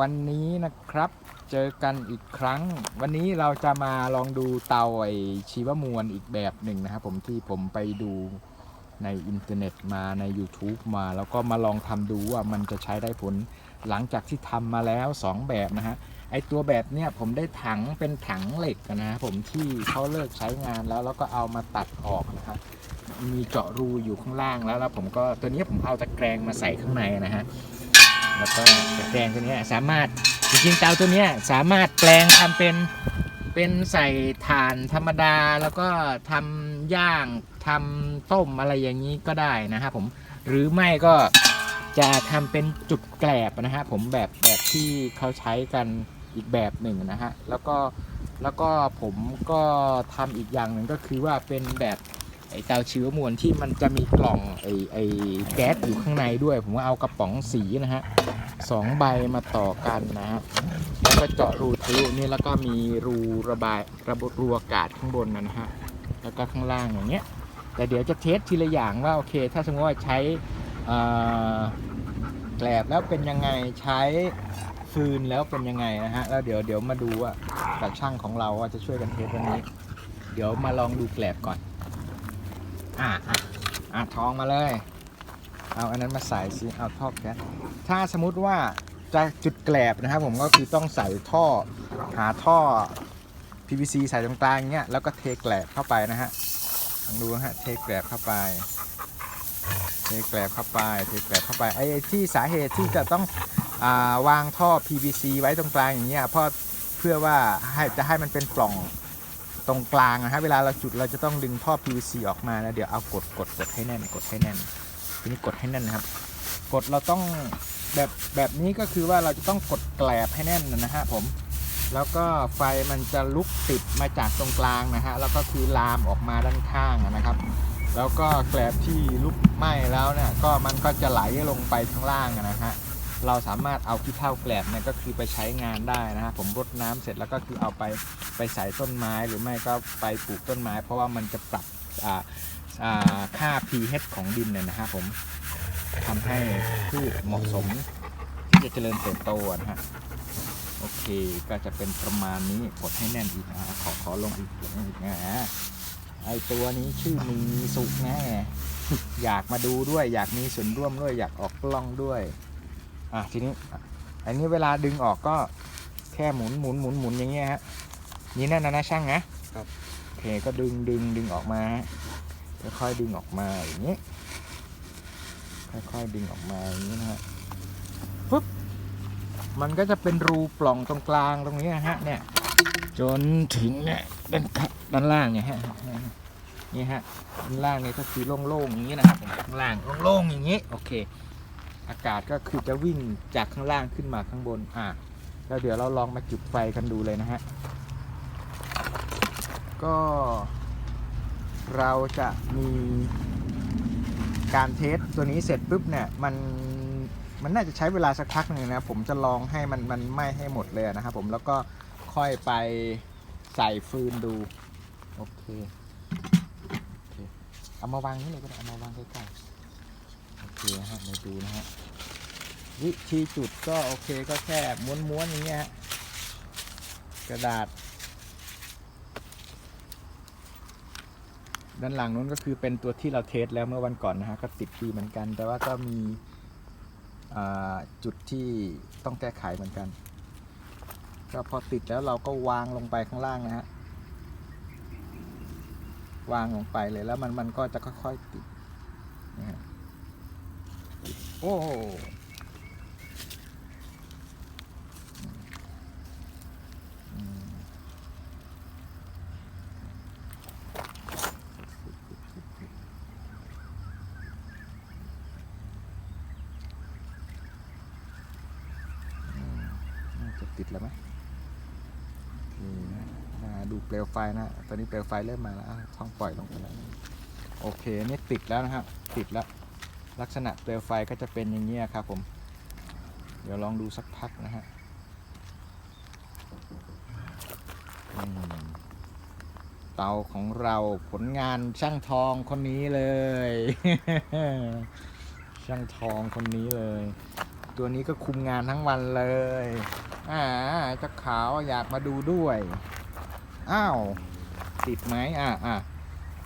วันนี้นะครับเจอกันอีกครั้ง วันนี้เราจะมาลองดูเตาไอชีวมวลอีกแบบหนึ่งนะครับผมที่ผมไปดูในอินเทอร์เน็ตมาใน YouTube มา แล้วก็มาลองทำดูว่ามันจะใช้ได้ผลหลังจากที่ทำมาแล้ว 2 แบบนะฮะไอตัวแบบเนี้ยผมได้ถังเป็นถังเหล็กนะครับผมที่เขาเลิกใช้งานแล้วแล้วก็เอามาตัดออกนะครับมีเจาะรูอยู่ข้างล่างแล้วแล้วผมก็ตัวนี้ผมเอาตะแกรงมาใส่ข้างในนะฮะ แล้วก็ตะแกรงตัวนี้สามารถจริงๆเตาตัวนี้สามารถแปลงทำเป็นเป็นใส่ถ่านธรรมดาแล้วก็ทำย่างทำต้มอะไรอย่างนี้ก็ได้นะครับผมหรือไม่ก็จะทำเป็นจุดแกลบนะฮะผมแบบแบบที่เขาใช้กันอีกแบบหนึ่งนะฮะแล้วก็แล้วก็ผมก็ทำอีกอย่างหนึ่งก็คือว่าเป็นแบบ ไอเตาชีวมวลที่มันจะมีกล่องไอไอแก๊สอยู่ข้างในด้วย ผมว่าเอากระป๋องสีนะฮะสองใบมาต่อกันนะฮะแล้วก็เจาะรูทะลุนี่แล้วก็มีรูระบายระบบรูอากาศข้างบนนะฮะแล้วก็ข้างล่างอย่างเงี้ยแต่เดี๋ยวจะเทสทีละอย่างว่าโอเค ถ้าสมมติว่าใช้แกลบแล้วเป็นยังไงใช้ฟืนแล้วเป็นยังไงนะฮะแล้วเดี๋ยวเดี๋ยวมาดูว่ากับช่างของเราว่าจะช่วยกันเทสวันนี้ เดี๋ยวมาลองดูแกลบก่อน อะอะทองมาเลย เอาอันนั้นมาใส่สิเอาท่อแก๊สถ้าสมมติว่าจะจุดแกลบนะครับ ผมก็คือต้องใส่ท่อหาท่อ PVC ใส่ตรงกลางอย่างเงี้ยแล้วก็เทแกลบเข้าไปนะฮะลองดูนะฮะเทแกลบเข้าไป เทแกลบเข้าไปเทแกลบเข้าไปไอ้ที่สาเหตุที่จะต้องอาวางท่อ PVC ไว้ตรงกลางอย่างเงี้ยเพราะเพื่อว่าให้จะให้มันเป็นปล่อง ตรงกลางนะฮะเวลาเราจุดเราจะต้องดึงท่อ PVC ออกมาแล้วเดี๋ยวเอากดกดกดให้แน่นกดให้แน่นทีนี้กดให้แน่นนะครับ กดเราต้องแบบแบบนี้ก็คือว่าเราจะต้องกดแกลบให้แน่นนะฮะผมแล้วก็ไฟมันจะลุกติดมาจากตรงกลางนะฮะแล้วก็คือลามออกมาด้านข้างนะครับ แล้วก็แกลบที่ลุกไหม้แล้วเนี่ยก็มันก็จะไหลลงไปข้างล่างนะฮะ เราสามารถเอาขี้เท่าแกลบเนี่ยก็คือไปใช้งานได้นะฮะผมรดน้ำเสร็จแล้วก็คือเอาไปไปใส่ต้นไม้หรือไม่ก็ไปปลูกต้นไม้ เพราะว่ามันจะปรับอ่าอ่าค่า pH ของดินเนี่ยนะฮะผมทำให้พืชเหมาะสมที่จะเจริญเติบโตนะฮะโอเคก็จะเป็นประมาณนี้กดให้แน่นอีกนะขอขอลงอีกลงอีกนะไอตัวนี้ชื่อมีสุกแน่อยากมาดูด้วย อยากมีส่วนร่วมด้วย อยากออกกล้องด้วย อะทีนี้ อันนี้เวลาดึงออกก็แค่หมุนหมุนหมุนหมุนอย่างเงี้ยฮะนี่แน่นนะนะช่างนะครับโอเคก็ดึงดึงดึงออกมาฮะค่อยๆดึงออกมาอย่างนี้ ค่อยๆดึงออกมาอย่างนี้นะฮะปุ๊บมันก็จะเป็นรูปล่องตรงกลางตรงนี้นะฮะเนี่ยจนถึงเนี่ยด้านข้างด้านล่างเนี่ยฮะนี่ฮะด้านล่างเนี่ยก็คือโล่งๆอย่างนี้นะครับผมข้างล่างโล่งๆอย่างนี้โอเค อากาศก็คือจะวิ่งจากข้างล่างขึ้นมาข้างบนอะแล้วเดี๋ยวเราลองมาจุดไฟกันดูเลยนะฮะก็เราจะมีการเทสตัวนี้เสร็จปุ๊บเนี่ยมันมันน่าจะใช้เวลาสักพักหนึ่งนะผมจะลองให้มันมันไหม้ให้หมดเลยนะครับผมแล้วก็ค่อยไปใส่ฟืนดูโอเคโอเคเอามาวางนี่เลยก็ได้เอามาวางใกล้ๆ เคนะฮะมาดูนะฮะวิธีจุดก็โอเคก็แค่ม้วนๆอย่างเงี้ยฮะกระดาษ ด้านหลังนู้นก็คือเป็นตัวที่เราเทสแล้วเมื่อวันก่อนนะฮะก็ติดดีเหมือนกัน แต่ว่าก็มีจุดที่ต้องแก้ไขเหมือนกัน ก็พอติดแล้วเราก็วางลงไปข้างล่างนะฮะวางลงไปเลยแล้วมันมันก็จะค่อยๆติด โอ้โหน่าจะติดแล้วไหมโอเคนะอ่าดูเปลวไฟนะ ตอนนี้เปลวไฟเริ่มมาแล้วอะท้องปล่อยลงไปแล้ว โอเค นี่ติดแล้วนะครับ ติดแล้ว ลักษณะเปลวไฟก็จะเป็นอย่างนี้ครับผม เดี๋ยวลองดูสักพักนะฮะเตาของเราผลงานช่างทองคนนี้เลย ช่างทองคนนี้เลย ตัวนี้ก็คุมงานทั้งวันเลยอ่าเจ้าขาวอยากมาดูด้วย อ้าว ติดไหมอ่าอ่า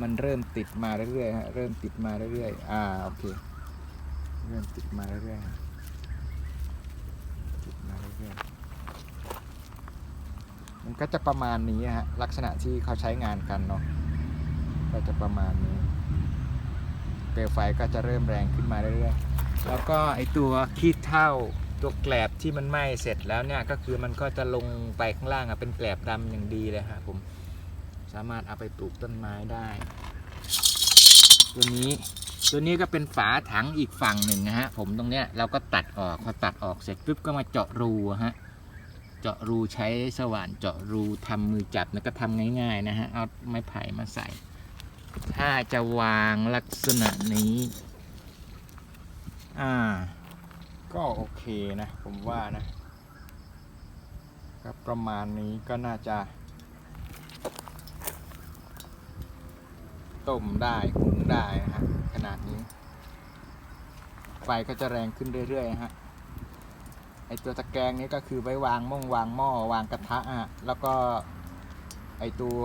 มันเริ่มติดมาเรื่อยๆฮะเริ่มติดมาเรื่อยๆ อ่า โอเค เริ่มติดมาเรื่อยๆติดมาเรื่อยๆมันก็จะประมาณนี้ฮะลักษณะที่เขาใช้งานกันเนาะก็จะประมาณนี้ เปลวไฟก็จะเริ่มแรงขึ้นมาเรื่อยๆ แล้วก็ไอตัวขี้เถ้าตัวแกลบที่มันไหม้เสร็จแล้วเนี่ยก็คือมันก็จะลงไปข้างล่างอะเป็นแกลบดำอย่างดีเลยฮะผมสามารถเอาไปปลูกต้นไม้ได้ ตัวนี้ ตัวนี้ก็เป็นฝาถังอีกฝั่งหนึ่งนะฮะ ผมตรงเนี้ยเราก็ตัดออกพอตัดออกเสร็จปุ๊บก็มาเจาะรูฮะ เจาะรูใช้สว่านเจาะรูทำมือจับแล้วก็ทำง่ายๆนะฮะ เอาไม้ไผ่มาใส่ ถ้าจะวางลักษณะนี้ อ่า ก็โอเคนะ ผมว่านะ ก็ประมาณนี้ก็น่าจะ ต้มได้หุงได้นะฮะขนาดนี้ ไฟก็จะแรงขึ้นเรื่อยๆฮะไอตัวตะแกรงนี้ก็คือไว้วางม่งวางหม้อวางกระทะอะแล้วก็ไอตัว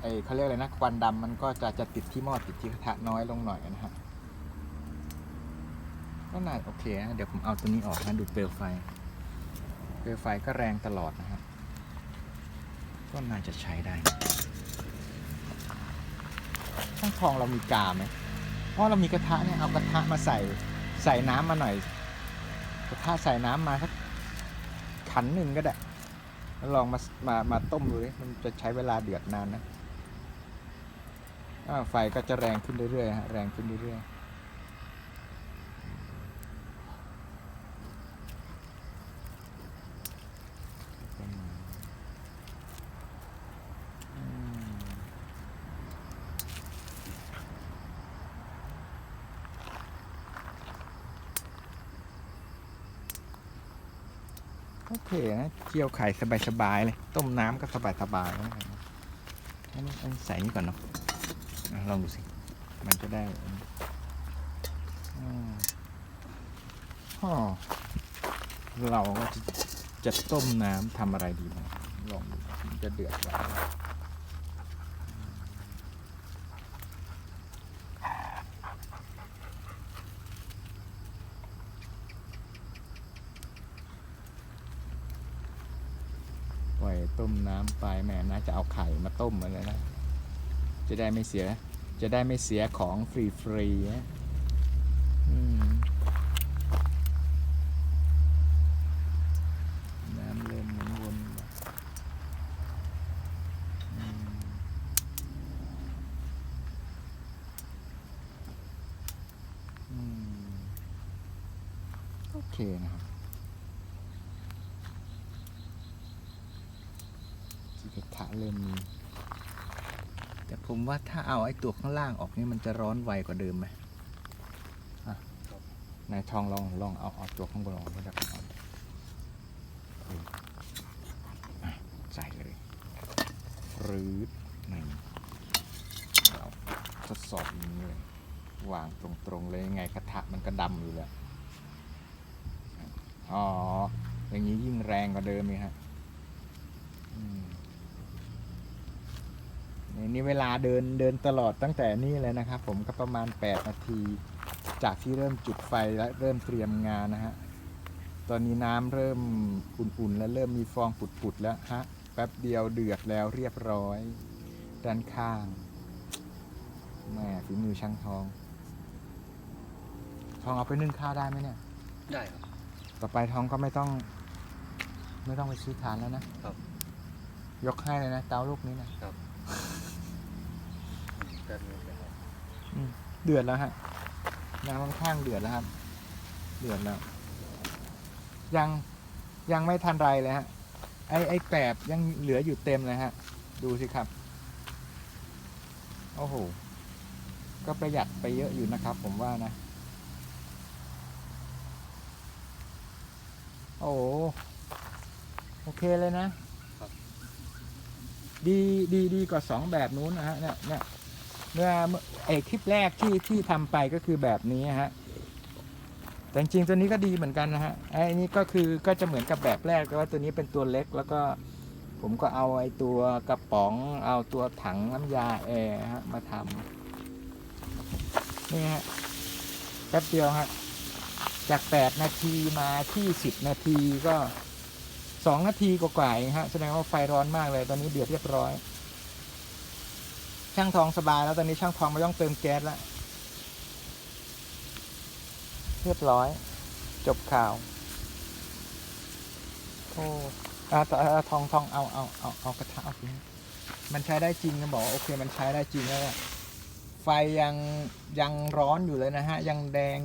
ไอเขาเรียกอะไรนะควันดำมันก็จะจะติดที่หม้อติดที่กระทะน้อยลงหน่อยนะฮะก็น่าโอเคนะเดี๋ยวผมเอาตัวนี้ออกนะดูเปลวไฟ เปลวไฟก็แรงตลอดนะครับก็น่าจะใช้ได้ ช่างทองเรามีกาไหมเพราะเรามีกระทะเนี่ยเอากระทะมาใส่ใส่น้ำมาหน่อย กระทะใส่น้ำมาสักขันหนึ่งก็ได้แล้วลองมามามาต้มดูมันจะใช้เวลาเดือดนานนะไฟก็จะแรงขึ้นเรื่อยๆฮะแรงขึ้นเรื่อยๆ ประมาณอืม โอเคนะเจียวไข่สบายๆเลย ต้มน้ำก็สบายๆนะอันนี้อันใส่นี่ก่อนเนาะลองดูสิ มันจะได้อ๋อเราก็จะจะต้มน้ำทำอะไรดีนะลองดูมันจะเดือดไห ปล่อยต้มน้ำไปแม่น่าจะเอาไข่มาต้มมาเลยนะ จะได้ไม่เสีย จะได้ไม่เสียของฟรีๆนะอืมน้ำเริ่มหมุนวนโอเคนะครับที่ก ระเริ่มมีแต่ผมว่าถ้าเอาไอ้ตัวข้างล่างออกนี่มันจะร้อนไวกว่าเดิมไหมนายทองลองลองเอาเอาตัวข้างบนออกมาจากก่อนใส่เลยรืดนี่เราทดสอบอย่างนี้เลยวางตรงๆเลยยังไงกระทะมันก็ดำอยู่แล้วอ๋อ อย่างนี้ยิ่งแรงกว่าเดิมเลยฮะ อืม นี่นี่เวลาเดินเดินตลอดตั้งแต่นี่เลยนะครับ ผมก็ประมาณ 8 นาที จากที่เริ่มจุดไฟและเริ่มเตรียมงานนะฮะตอนนี้น้ำเริ่มอุ่นๆแล้วเริ่มมีฟองปุดๆแล้วฮะแป๊บเดียวเดือดแล้วเรียบร้อย ด้านข้างแม่ฝีมือช่างทอง ทองเอาไปนึ่งข้าวได้ไหมเนี่ย ได้ครับ ต่อไปทองก็ไม่ต้อง ไม่ต้องไปซื้อฐานแล้วนะครับ ยกให้เลยนะเตาลูกนี้นะ แต่มีแต่ครับเดือดแล้วฮะน้ำค่อนข้างเดือดแล้วครับ เดือดแล้ว ยังยังไม่ทันไรเลยฮะ ไอไอแกลบยังเหลืออยู่เต็มเลยฮะ ดูสิครับ โอ้โห ก็ประหยัดไปเยอะอยู่นะครับ ผมว่านะ โอ้โหโอเคเลยนะ ดีดีดีกว่าสองแบบนู้นนะฮะเนี่ยเนี่ย เมื่อเมื่อคลิปแรกที่ที่ทำไปก็คือแบบนี้ฮะแต่จริงตัวนี้ก็ดีเหมือนกันนะฮะไอ้นี่ก็คือก็จะเหมือนกับแบบแรกแต่ว่าตัวนี้เป็นตัวเล็กแล้วก็ผมก็เอาไอ้ตัวกระป๋องเอาตัวถังน้ำยาแอร์ฮะมาทำนี่ฮะแป๊บเดียวฮะจาก 8 นาทีมาที่ 10 นาทีก็ 2 นาทีกว่าๆฮะแสดงว่าไฟร้อนมากเลยตอนนี้เดือดเรียบร้อย ช่างทองสบายแล้วตอนนี้ช่างทองไม่ต้องเติมแก๊สแล้วเรียบร้อย จบข่าวโอ้อาต่อาทองทองเอาเอาเอาเอากระทะเอาสิมันใช้ได้จริงนะบอกโอเค มันใช้ได้จริงแล้วไฟยังยังร้อนอยู่เลยนะฮะ ยังแดง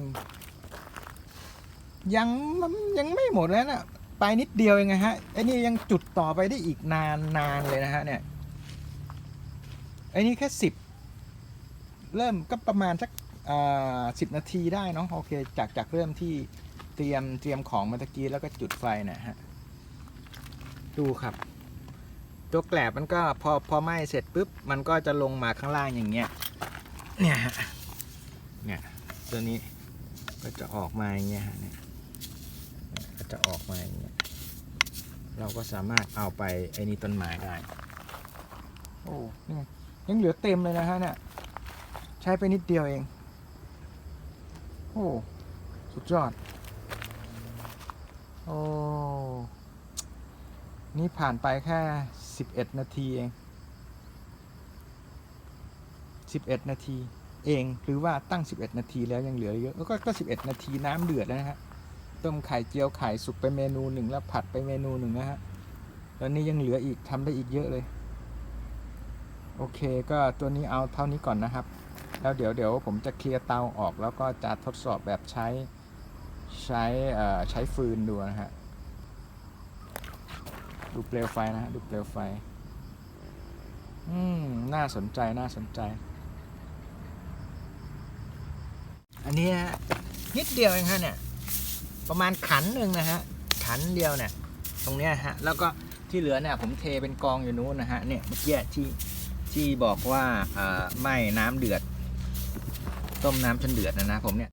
ยังมันยังไม่หมดแล้วนะไปนิดเดียวเองนะฮะไอ้นี่ยังจุดต่อไปได้อีกนานนานเลยนะฮะเนี่ย อ้นี่แค่สิบเริ่มก็ประมาณสักสิบนาทีได้เนาะโอเค จากจากเริ่มที่เตรียมเตรียมของมาตะกี้แล้วก็จุดไฟนะฮะดูครับ ตัวแกลบมันก็พอพอไหม้เสร็จปุ๊บ มันก็จะลงมาข้างล่างอย่างเงี้ยเนี่ยฮะเนี่ยตัวนี้ก็จะออกมาอย่างเงี้ยฮะเนี่ยก็จะออกมาอย่างเงี้ยเราก็สามารถเอาไปไอ้นี่ต้นไม้ได้ โอ้นี่ ยังเหลือเต็มเลยนะฮะเนี่ย ใช้ไปนิดเดียวเอง โอ้ สุดยอด โอ้ นี่ผ่านไปแค่ 11 นาทีเอง 11 นาทีเอง หรือว่าตั้ง 11 นาทีแล้วยังเหลือเยอะ ก็ก็ 11 นาทีน้ำเดือดแล้วนะฮะ ต้มไข่เจียวไข่สุกไปเมนูหนึ่งแล้วผัดไปเมนูหนึ่งนะฮะ แล้วนี่ยังเหลืออีกทำได้อีกเยอะเลย โอเคก็ตัวนี้เอาเท่านี้ก่อนนะครับ แล้วเดี๋ยวเดี๋ยวผมจะเคลียร์เตาออก แล้วก็จะทดสอบแบบใช้ใช้ใช้ฟืนดูนะฮะดูเปลวไฟนะฮะดูเปลวไฟ อืม น่าสนใจน่าสนใจ อันนี้ฮะนิดเดียวเองฮะเนี่ย ประมาณขันหนึ่งนะฮะ ขันเดียวเนี่ย ตรงเนี้ยฮะ แล้วก็ที่เหลือเนี่ยผมเทเป็นกองอยู่นู้นนะฮะ เนี่ยเมื่อกี้ที่ ที่บอกว่าไม้น้ำเดือด ต้มน้ำจนเดือดนะนะผมเนี่ย